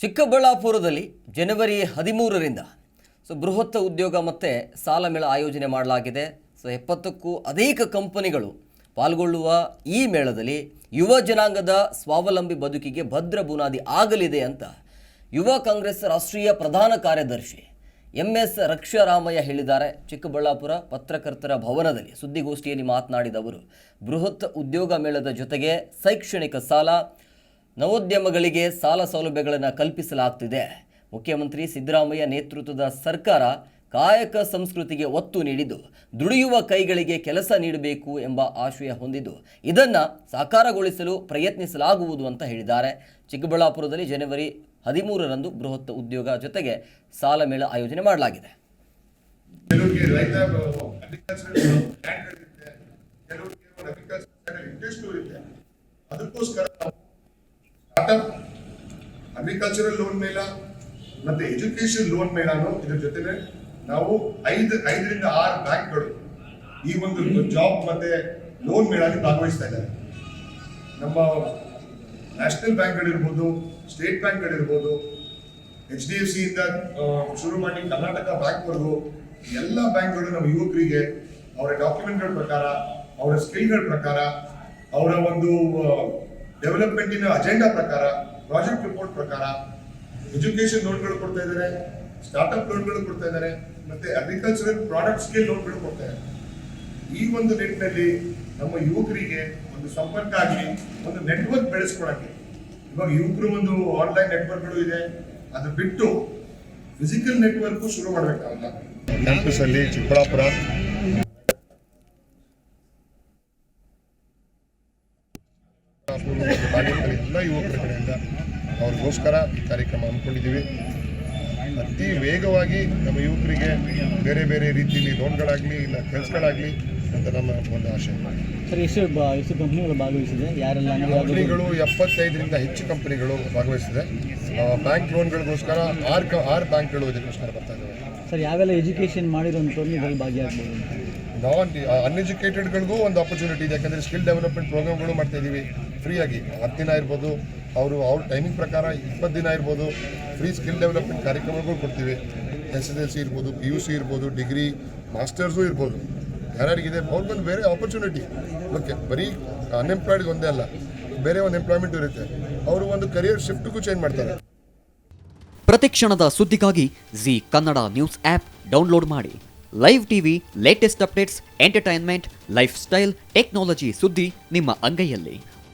ಚಿಕ್ಕಬಳ್ಳಾಪುರದಲ್ಲಿ ಜನವರಿ ಹದಿಮೂರರಿಂದ ಸೊ ಬೃಹತ್ ಉದ್ಯೋಗ ಮತ್ತು ಸಾಲ ಮೇಳ ಆಯೋಜನೆ ಮಾಡಲಾಗಿದೆ. ಸೊ ಎಪ್ಪತ್ತಕ್ಕೂ ಅನೇಕ ಕಂಪನಿಗಳು ಪಾಲ್ಗೊಳ್ಳುವ ಈ ಮೇಳದಲ್ಲಿ ಯುವ ಜನಾಂಗದ ಸ್ವಾವಲಂಬಿ ಬದುಕಿಗೆ ಭದ್ರ ಬುನಾದಿ ಆಗಲಿದೆ ಅಂತ ಯುವ ಕಾಂಗ್ರೆಸ್ ರಾಷ್ಟ್ರೀಯ ಪ್ರಧಾನ ಕಾರ್ಯದರ್ಶಿ ಎಂ ಎಸ್ ರಕ್ಷಾರಾಮಯ್ಯ ಹೇಳಿದ್ದಾರೆ. ಚಿಕ್ಕಬಳ್ಳಾಪುರ ಪತ್ರಕರ್ತರ ಭವನದಲ್ಲಿ ಸುದ್ದಿಗೋಷ್ಠಿಯಲ್ಲಿ ಮಾತನಾಡಿದ ಅವರು, ಬೃಹತ್ ಉದ್ಯೋಗ ಮೇಳದ ಜೊತೆಗೆ ಶೈಕ್ಷಣಿಕ ಸಾಲ ನವೋದ್ಯಮಗಳಿಗೆ ಸಾಲ ಸೌಲಭ್ಯಗಳನ್ನು ಕಲ್ಪಿಸಲಾಗ್ತಿದೆ. ಮುಖ್ಯಮಂತ್ರಿ ಸಿದ್ದರಾಮಯ್ಯ ನೇತೃತ್ವದ ಸರ್ಕಾರ ಕಾಯಕ ಸಂಸ್ಕೃತಿಗೆ ಒತ್ತು ನೀಡಿದ್ದು, ದುಡಿಯುವ ಕೈಗಳಿಗೆ ಕೆಲಸ ನೀಡಬೇಕು ಎಂಬ ಆಶಯ ಹೊಂದಿದ್ದು, ಇದನ್ನು ಸಾಕಾರಗೊಳಿಸಲು ಪ್ರಯತ್ನಿಸಲಾಗುವುದು ಅಂತ ಹೇಳಿದ್ದಾರೆ. ಚಿಕ್ಕಬಳ್ಳಾಪುರದಲ್ಲಿ ಜನವರಿ ಹದಿಮೂರರಂದು ಬೃಹತ್ ಉದ್ಯೋಗ ಜೊತೆಗೆ ಸಾಲ ಮೇಳ ಆಯೋಜನೆ ಮಾಡಲಾಗಿದೆ. ಕೆಲವರಿಗೆ ರೈತ ಅಗ್ರಿಕಲ್ಚರ್ ಲ್ಯಾಂಡ್ ಇರುತ್ತೆ ಕೆಲವರಿಗೆ ಅಗ್ರಿಕಲ್ಚರ್ ಇಂಟ್ರೆಸ್ಟ್ ಇರುತ್ತೆ ಅದಕ್ಕೋಸ್ಕರ ಸ್ಟಾರ್ಟ್ಅಪ್ ಅಗ್ರಿಕಲ್ಚರಲ್ ಲೋನ್ ಮೇಳ ಮತ್ತೆ ಎಜುಕೇಶನ್ ಲೋನ್ ಮೇಳನು ಇದ್ರ ಜೊತೆನೆ ನಾವು ಐದು, ಐದರಿಂದ ಆರು ಬ್ಯಾಂಕ್ಗಳು ಈ ಒಂದು ಜಾಬ್ ಮತ್ತೆ ಲೋನ್ ಮೇಳಲ್ಲಿ ಭಾಗವಹಿಸ್ತಾ ಇದ್ದಾರೆ. ನಮ್ಮ ನ್ಯಾಷನಲ್ ಬ್ಯಾಂಕ್ಗಳಿರ್ಬೋದು ಸ್ಟೇಟ್ ಬ್ಯಾಂಕ್ಗಳಿರ್ಬೋದು ಎಚ್ ಡಿ ಎಫ್ ಸಿಯಿಂದ ಶುರು ಮಾಡಿ ಕರ್ನಾಟಕ ಬ್ಯಾಂಕ್ವರೆಗೂ ಎಲ್ಲ ಬ್ಯಾಂಕ್ಗಳು ನಮ್ಮ ಯುವಕರಿಗೆ ಅವರ ಡಾಕ್ಯುಮೆಂಟ್ಗಳ ಪ್ರಕಾರ, ಅವರ ಸ್ಕಿಲ್ಗಳ ಪ್ರಕಾರ, ಅವರ ಒಂದು ಡೆವಲಪ್ಮೆಂಟಿನ ಅಜೆಂಡಾ ಪ್ರಕಾರ ಪ್ರಾಜೆಕ್ಟ್ ರಿಪೋರ್ಟ್ ಪ್ರಕಾರ ಎಜುಕೇಶನ್ ಲೋನ್ಗಳು ಕೊಡ್ತಾ ಇದ್ದಾರೆ ಸ್ಟಾರ್ಟ್ಅಪ್ ಲೋನ್ಗಳು ಕೊಡ್ತಾ ಇದ್ದಾರೆ ಮತ್ತೆ ಅಗ್ರಿಕಲ್ಚರಲ್ ಪ್ರಾಡಕ್ಟ್ಸ್ಗೆ ಲೋನ್ಗಳು ಕೊಡ್ತಾ ಇದ್ದಾರೆ ಈ ಒಂದು ನಿಟ್ಟಿನಲ್ಲಿ ನಮ್ಮ ಯುವಕರಿಗೆ ಒಂದು ಸಂಪರ್ಕ ಆಗಲಿ, ಒಂದು ನೆಟ್ವರ್ಕ್ ಬೆಳೆಸ್ಕೊಳಕ್ಕೆ. ಇವಾಗ ಯುವಕರು ಒಂದು ಆನ್ಲೈನ್ ನೆಟ್ವರ್ಕ್ಗಳು ಇದೆ, ಅದು ಬಿಟ್ಟು ಫಿಸಿಕಲ್ ನೆಟ್ವರ್ಕ್ ಶುರು ಮಾಡಬೇಕಾಗಲ್ಲ. ಕ್ಯಾಂಪಸ್ ಅಲ್ಲಿ ಚಿಕ್ಕಬಳ್ಳಾಪುರ ಎಲ್ಲ ಯುವಕರ ಕಡೆಯಿಂದ ಅವ್ರಿಗೋಸ್ಕರ ಈ ಕಾರ್ಯಕ್ರಮ ಹಮ್ಮಿಕೊಂಡಿದ್ದೀವಿ. ಅತಿ ವೇಗವಾಗಿ ನಮ್ಮ ಯುವಕರಿಗೆ ಬೇರೆ ಬೇರೆ ರೀತಿಯಲ್ಲಿ ಲೋನ್ಗಳಾಗಲಿ ಇಲ್ಲ ಕೆಲಸಗಳಾಗಲಿ ಅಂತ ನಮ್ಮ ಒಂದು ಆಶೆ. ಸರ್ ಎಷ್ಟು ಎಷ್ಟು ಕಂಪ್ನಿಗಳು ಭಾಗವಹಿಸಿದೆ? ಯಾರೆಲ್ಲ ಕಂಪ್ನಿಗಳು ಎಪ್ಪತ್ತೈದರಿಂದ ಹೆಚ್ಚು ಕಂಪ್ನಿಗಳು ಭಾಗವಹಿಸಿದೆ. ಬ್ಯಾಂಕ್ ಲೋನ್ಗಳಿಗೋಸ್ಕರ ಆರು ಕ ಆರು ಬ್ಯಾಂಕ್ಗಳು ಇದಕ್ಕೋಸ್ಕರ ಬರ್ತಾ ಇದ್ದಾವೆ ಸರ್ ಯಾವೆಲ್ಲ ಎಜುಕೇಷನ್ ಮಾಡಿರೋಂಥವ್ರು ಇದರಲ್ಲಿ ಭಾಗಿಯಾಗ್ಬೋದು? ನಾನ್ ಅನ್ಎಜುಕೇಟೆಡ್ಗಳಿಗೂ ಒಂದು ಆಪರ್ಚುನಿಟಿ ಇದೆ. ಯಾಕಂದರೆ ಸ್ಕಿಲ್ ಡೆವಲಪ್ಮೆಂಟ್ ಪ್ರೋಗ್ರಾಮ್ಗಳು ಮಾಡ್ತಾ ಇದ್ದೀವಿ ಫ್ರೀಯಾಗಿ, ಹತ್ತು ದಿನ ಇರ್ಬೋದು, ಅವರು, ಅವ್ರ ಟೈಮಿಂಗ್ ಪ್ರಕಾರ ಇಪ್ಪತ್ತು ದಿನ ಇರ್ಬೋದು ಫ್ರೀ ಸ್ಕಿಲ್ ಡೆವಲಪ್ಮೆಂಟ್ ಕಾರ್ಯಕ್ರಮಗಳು ಕೊಡ್ತೀವಿ. ಎಸ್ ಎಸ್ ಎಲ್ ಸಿ ಇರ್ಬೋದು ಪಿ ಯು ಸಿ ಇರ್ಬೋದು ಡಿಗ್ರಿ ಮಾಸ್ಟರ್ಸು ಇರ್ಬೋದು. ಯಾರ್ಯಾರಿಗಿದೆ? ಅವ್ರಿಗೊಂದು ಬೇರೆ ಆಪರ್ಚುನಿಟಿ ಓಕೆ ಬರೀ ಅನ್ಎಂಪ್ಲಾಯ್ಡ್ಗೆ ಒಂದೇ ಅಲ್ಲ, ಬೇರೆ ಒಂದು ಎಂಪ್ಲಾಯ್ಮೆಂಟ್ ಇರುತ್ತೆ. ಅವರು ಒಂದು ಕರಿಯರ್ ಶಿಫ್ಟ್ಗೂ ಚೇಂಜ್ ಮಾಡ್ತಾರೆ. ಪ್ರತಿಕ್ಷಣದ ಸುದ್ದಿಗಾಗಿ Zee Kannada news app download ಮಾಡಿ. Live TV latest updates entertainment lifestyle technology ಸುದ್ದಿ ನಿಮ್ಮ ಅಂಗೈಯಲ್ಲಿ.